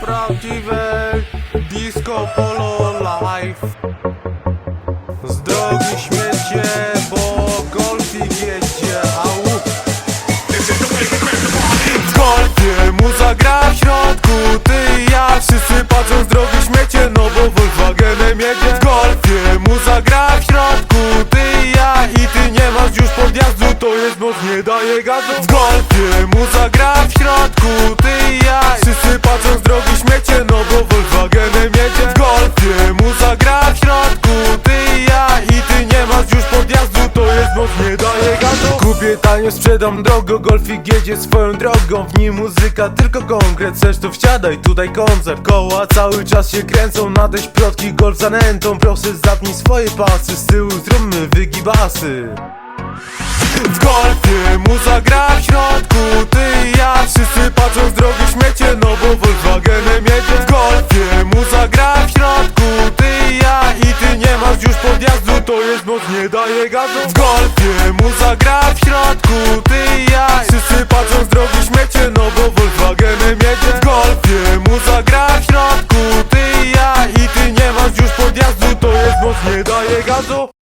Prawdziwe disco polo life Z drogi śmiecie, bo golfik jedzie Au golfie muza gra w środku Ty i ja wszyscy patrzą z drogi śmiecie No bo Volkswagenem jedzie W golfie. Muza gra w środku Ty i ja i ty nie masz już podjazdu To jest moc, nie daje gazu. W golfie muza gra w drogi śmiecie No bo Volkswagenem jedzie. W golfie muza gra w środku. Ty i ja i ty nie masz już podjazdu To jest moc, nie daje gazu. Kupię tanio, sprzedam drogo Golfik jedzie swoją drogą. W nim muzyka, tylko konkret Chcesz to wsiadaj, tutaj koncert. Koła cały czas się kręcą Na te środki golf zanętą Proszę zapnij swoje pasy Z tyłu zróbmy wygibasy w golfie muza gra w środku. Ty i ja wszyscy patrzą z drogi śmiecie No bo Volkswagenem moc, nie daje gazu. W golfie muza gra w środku Ty i ja. Wszyscy patrzą z drogi śmiecie No bo Volkswagenem jedzie. W golfie muza gra w środku Ty i ja. I ty nie masz już podjazdu To jest moc, nie daje gazu